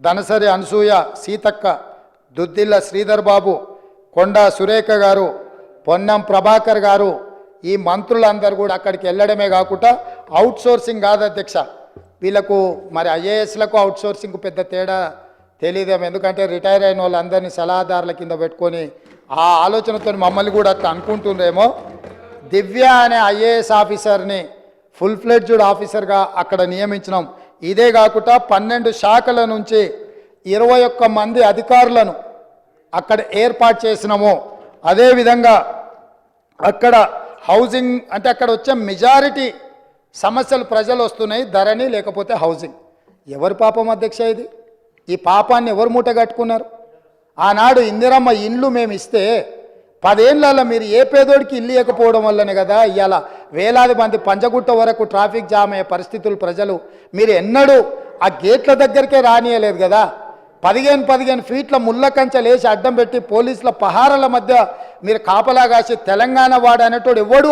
దనసరి అనసూయ సీతక్క దుద్దిల్ల శ్రీధర్ బాబు కొండా సురేఖ గారు పొన్నం ప్రభాకర్ గారు ఈ మంత్రులందరూ కూడా అక్కడికి వెళ్ళడమే కాకుండా అవుట్ సోర్సింగ్ కాదు అధ్యక్ష. వీళ్ళకు మరి ఐఏఎస్లకు అవుట్ సోర్సింగ్ పెద్ద తేడా తెలియదేమో ఎందుకంటే రిటైర్ అయిన వాళ్ళందరినీ సలహాదారుల కింద పెట్టుకొని ఆ ఆలోచనతో మమ్మల్ని కూడా అట్లా అనుకుంటుండేమో దివ్య అనే ఐఏఎస్ ఆఫీసర్ని ఫుల్ ఫ్లెడ్జ్డ్ ఆఫీసర్గా అక్కడ నియమించినాం. ఇదే కాకుండా పన్నెండు శాఖల నుంచి ఇరవై ఒక్క మంది అధికారులను అక్కడ ఏర్పాటు చేసినాము. అదేవిధంగా అక్కడ హౌసింగ్ అంటే అక్కడ వచ్చే మెజారిటీ సమస్యలు ప్రజలు వస్తున్నాయి ధరని లేకపోతే హౌసింగ్. ఎవరి పాపం అధ్యక్ష ఇది? ఈ పాపాన్ని ఎవరు మూట కట్టుకున్నారు ఆనాడు ఇందిరమ్మ ఇండ్లు మేము ఇస్తే పదేళ్ళలో మీరు ఏ పేదోడికి ఇల్లు ఇవ్వకపోవడం వల్లనే కదా ఇవాళ వేలాది మంది పంజగుట్ట వరకు ట్రాఫిక్ జామ్ అయ్యే పరిస్థితులు ప్రజలు. మీరు ఎన్నడూ ఆ గేట్ల దగ్గరికే రానియలేదు కదా. పదిహేను పదిహేను ఫీట్ల ముళ్ళ కంచెలు అడ్డం పెట్టి పోలీసుల పహారల మధ్య మీరు కాపలా కాసి తెలంగాణ వాడు అనేటోడు ఎవడు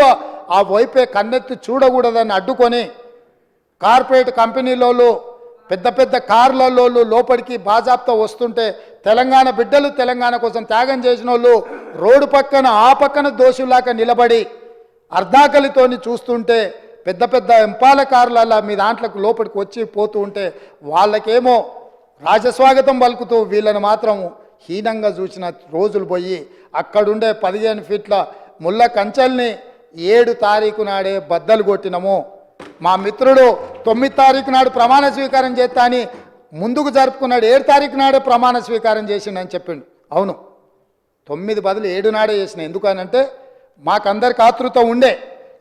ఆ వైపే కన్నెత్తి చూడకూడదని అడ్డుకొని కార్పొరేట్ కంపెనీలోళ్ళు పెద్ద పెద్ద కార్లలో లోపలికి బాజాబ్తో వస్తుంటే తెలంగాణ బిడ్డలు తెలంగాణ కోసం త్యాగం చేసిన వాళ్ళు రోడ్డు పక్కన ఆ పక్కన దోషులాగా నిలబడి అర్ధాకలితోని చూస్తుంటే పెద్ద పెద్ద ఎంపాల కార్లలో మీ దాంట్లోకి లోపలికి వచ్చి పోతూ ఉంటే వాళ్ళకేమో రాజస్వాగతం పలుకుతూ వీళ్ళని మాత్రం హీనంగా చూసిన రోజులు పోయి అక్కడుండే పదిహేను ఫీట్ల ముళ్ళ కంచెల్ని ఏడు తారీఖు నాడే బద్దలు కొట్టినము. మా మిత్రుడు తొమ్మిది తారీఖు నాడు ప్రమాణ స్వీకారం చేస్తా అని ముందుకు జరుపుకున్నాడు ఏడు తారీఖు నాడే ప్రమాణ స్వీకారం చేసిండని చెప్పిండు. అవును. తొమ్మిది బదులు ఏడు నాడే చేసిన. ఎందుకనంటే మాకందరికి ఆతృత ఉండే.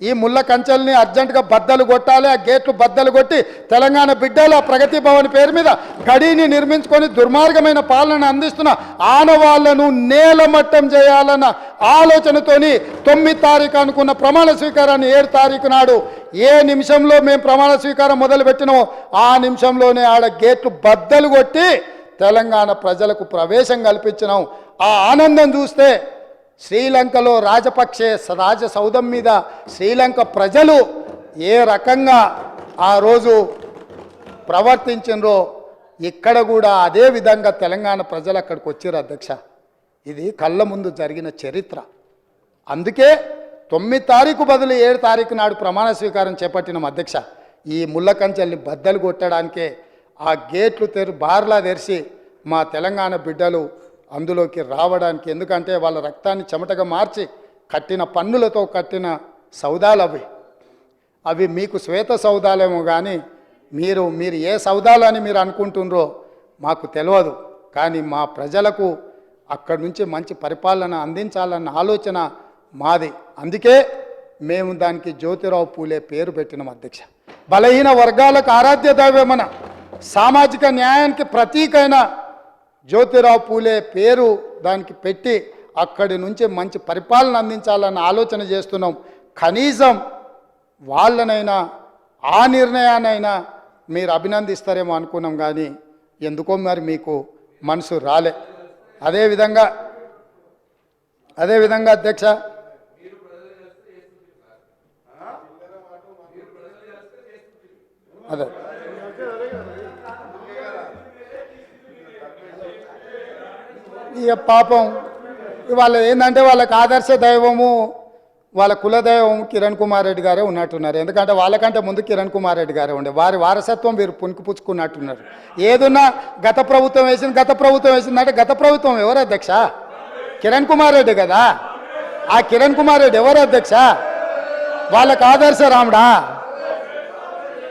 ఈ ముళ్ళ కంచెల్ని అర్జెంటుగా బద్దలు కొట్టాలి ఆ గేట్లు బద్దలు కొట్టి తెలంగాణ బిడ్డల ప్రగతి భవన్ పేరు మీద గడిని నిర్మించుకొని దుర్మార్గమైన పాలన అందిస్తున్న ఆనవాళ్ళను నేలమట్టం చేయాలన్న ఆలోచనతోని తొమ్మిది తారీఖు అనుకున్న ప్రమాణ స్వీకారాన్ని ఏడు తారీఖు నాడు ఏ నిమిషంలో మేము ప్రమాణ స్వీకారం మొదలుపెట్టినామో ఆ నిమిషంలోనే ఆడ గేట్లు బద్దలు కొట్టి తెలంగాణ ప్రజలకు ప్రవేశం కల్పించినాం. ఆ ఆనందం చూస్తే శ్రీలంకలో రాజపక్షే స- రాజ సౌధం మీద శ్రీలంక ప్రజలు ఏ రకంగా ఆ రోజు ప్రవర్తించినరో ఇక్కడ కూడా అదే విధంగా తెలంగాణ ప్రజలు అక్కడికి వచ్చారు అధ్యక్ష. ఇది కళ్ళ ముందు జరిగిన చరిత్ర. అందుకే తొమ్మిది తారీఖు బదులు ఏడు తారీఖు నాడు ప్రమాణ స్వీకారం చేపట్టిన అధ్యక్ష. ఈ ముళ్ళ కంచెల్ని బద్దలు కొట్టడానికే ఆ గేట్లు తెరు బార్లా తెరిచి మా తెలంగాణ బిడ్డలు అందులోకి రావడానికి ఎందుకంటే వాళ్ళ రక్తాన్ని చెమటగా మార్చి కట్టిన పన్నులతో కట్టిన సౌదాలు అవి. అవి మీకు శ్వేత సౌదాలేమో కానీ మీరు మీరు ఏ సౌదాలు అని మీరు అనుకుంటున్నారో మాకు తెలియదు కానీ మా ప్రజలకు అక్కడి నుంచి మంచి పరిపాలన అందించాలన్న ఆలోచన మాది. అందుకే మేము దానికి జ్యోతిరావు పూలే పేరు పెట్టినాం అధ్యక్ష. బలహీన వర్గాలకు ఆరాధ్య దైవమన సామాజిక న్యాయానికి ప్రతీకైన జ్యోతిరావు పూలే పేరు దానికి పెట్టి అక్కడి నుంచి మంచి పరిపాలన అందించాలన్న ఆలోచన చేస్తున్నాం. కనీసం వాళ్ళనైనా ఆ నిర్ణయానైనా మీరు అభినందిస్తారేమో అనుకున్నాం కానీ ఎందుకో మరి మీకు మనసు రాలే. అదేవిధంగా అదేవిధంగా అధ్యక్ష అదే ఇక పాపం. వాళ్ళ ఏంటంటే వాళ్ళకి ఆదర్శ దైవము వాళ్ళ కుల దైవం కిరణ్ కుమార్ రెడ్డి గారే ఉన్నట్టున్నారు. ఎందుకంటే వాళ్ళకంటే ముందు కిరణ్ కుమార్ రెడ్డి గారే ఉండే. వారి వారసత్వం వీరు పుణికిపుచ్చుకున్నట్టున్నారు ఏదున్నా గత ప్రభుత్వం వేసింది గత ప్రభుత్వం వేసిందంటే గత ప్రభుత్వం ఎవరు అధ్యక్ష? కిరణ్ కుమార్ రెడ్డి కదా? ఆ కిరణ్ కుమార్ రెడ్డి ఎవరు అధ్యక్ష? వాళ్ళకు ఆదర్శ రాముడా?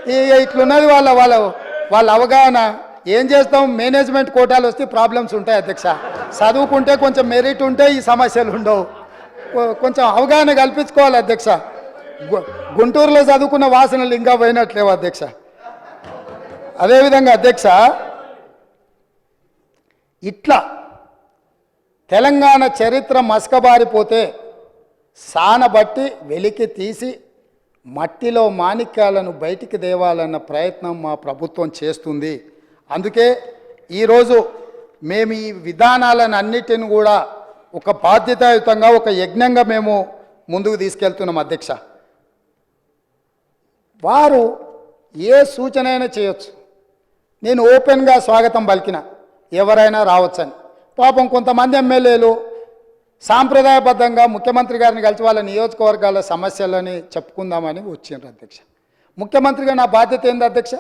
ఇక ఇట్లున్నది వాళ్ళ వాళ్ళ వాళ్ళ అవగాహన. ఏం చేస్తాం? మేనేజ్మెంట్ కోటాలు వస్తే ప్రాబ్లమ్స్ ఉంటాయి అధ్యక్ష. చదువుకుంటే కొంచెం మెరిట్ ఉంటే ఈ సమస్యలు ఉండవు. కొ- కొంచెం అవగాహన కల్పించుకోవాలి అధ్యక్ష. గుంటూరులో చదువుకున్న వాసనలు ఇంకా పోయినట్లేవు అధ్యక్ష. అదేవిధంగా అధ్యక్ష ఇట్లా తెలంగాణ చరిత్ర మసకబారిపోతే సానబట్టి వెలికి తీసి మట్టిలో మాణిక్యాలను బయటికి దేవాలన్న ప్రయత్నం మా ప్రభుత్వం చేస్తుంది. అందుకే ఈరోజు మేము ఈ విధానాలను అన్నిటిని కూడా ఒక బాధ్యతాయుతంగా ఒక యజ్ఞంగా మేము ముందుకు తీసుకెళ్తున్నాం అధ్యక్ష. వారు ఏ సూచన అయినా చేయొచ్చు. నేను ఓపెన్గా స్వాగతం పలికిన ఎవరైనా రావచ్చని. పాపం కొంతమంది ఎమ్మెల్యేలు సాంప్రదాయబద్ధంగా ముఖ్యమంత్రి గారిని కలిసి వాళ్ళ నియోజకవర్గాల సమస్యలని చెప్పుకుందామని వచ్చిండ్రు అధ్యక్ష. ముఖ్యమంత్రిగా నా బాధ్యత ఏంది అధ్యక్ష?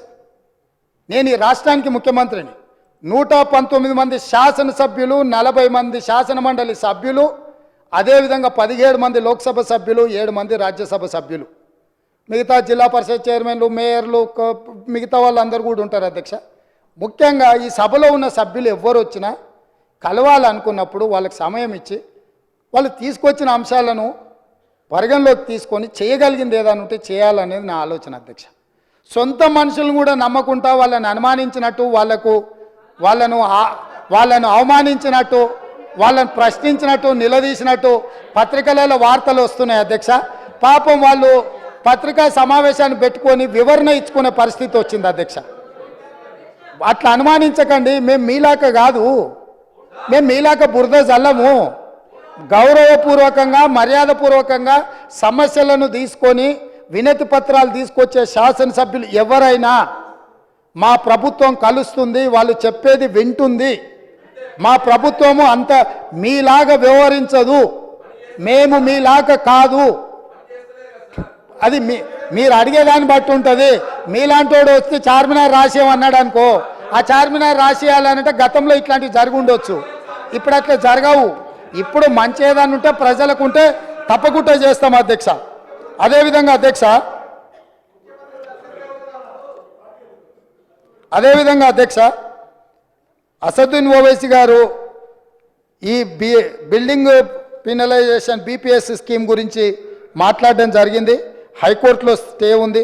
నేను ఈ రాష్ట్రానికి ముఖ్యమంత్రిని. నూట పంతొమ్మిది మంది శాసనసభ్యులు నలభై మంది శాసన మండలి సభ్యులు అదేవిధంగా పదిహేడు మంది లోక్సభ సభ్యులు ఏడు మంది రాజ్యసభ సభ్యులు. మిగతా జిల్లా పరిషత్ చైర్మన్లు మేయర్లు మిగతా వాళ్ళందరూ కూడా ఉంటారు అధ్యక్ష. ముఖ్యంగా ఈ సభలో ఉన్న సభ్యులు ఎవ్వరు వచ్చినా కలవాలనుకున్నప్పుడు వాళ్ళకి సమయం ఇచ్చి వాళ్ళు తీసుకొచ్చిన అంశాలను పరిగణలోకి తీసుకొని చేయగలిగింది ఏదైనా ఉంటే చేయాలనేది నా ఆలోచన అధ్యక్ష. సొంత మనుషులను కూడా నమ్మకుండా వాళ్ళని అనుమానించినట్టు వాళ్ళకు వాళ్ళను వాళ్ళను అవమానించినట్టు వాళ్ళను ప్రశ్నించినట్టు నిలదీసినట్టు పత్రికలలో వార్తలు వస్తున్నాయి అధ్యక్ష. పాపం వాళ్ళు పత్రికా సమావేశాన్ని పెట్టుకొని వివరణ ఇచ్చుకునే పరిస్థితి వచ్చింది అధ్యక్ష. అట్లా అనుమానించకండి మేము మీలాక కాదు. మేము మీలాక బురద జల్లము. గౌరవపూర్వకంగా మర్యాదపూర్వకంగా సమస్యలను తీసుకొని వినతి పత్రాలు తీసుకొచ్చే శాసనసభ్యులు ఎవరైనా మా ప్రభుత్వం కలుస్తుంది వాళ్ళు చెప్పేది వింటుంది. మా ప్రభుత్వము అంత మీలాగా వ్యవహరించదు. మేము మీలాగా కాదు. అది మీ మీరు అడిగేదాన్ని బట్టి ఉంటుంది. మీలాంటి వాడు వస్తే చార్మినార్ రాసేయమన్నాడు అనుకో ఆ చార్మినార్ రాసేయాలంటే గతంలో ఇట్లాంటివి జరిగి ఉండొచ్చు ఇప్పుడు అట్లా జరగవు. ఇప్పుడు మంచి ఏదన్నా ఉంటే ప్రజలకు ఉంటే తప్పకుండా చేస్తాం అధ్యక్ష. అదేవిధంగా అధ్యక్ష అదేవిధంగా అధ్యక్ష అసదుద్దీన్ ఓవైసీ గారు ఈ b building penalisation BPS scheme గురించి మాట్లాడడం జరిగింది. హైకోర్టులో స్టే ఉంది.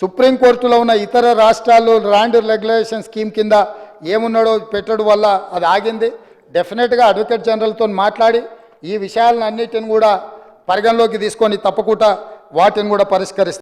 సుప్రీంకోర్టులో ఉన్న ఇతర రాష్ట్రాలు ల్యాండ్ రెగ్యులేషన్ స్కీమ్ కింద ఏమున్నాడో పెట్టడం వల్ల అది ఆగింది. డెఫినెట్గా అడ్వకేట్ జనరల్తో మాట్లాడి ఈ విషయాలను అన్నిటిని కూడా పరిగణలోకి తీసుకొని తప్పకుండా వాటిని కూడా పరిష్కరిస్తాం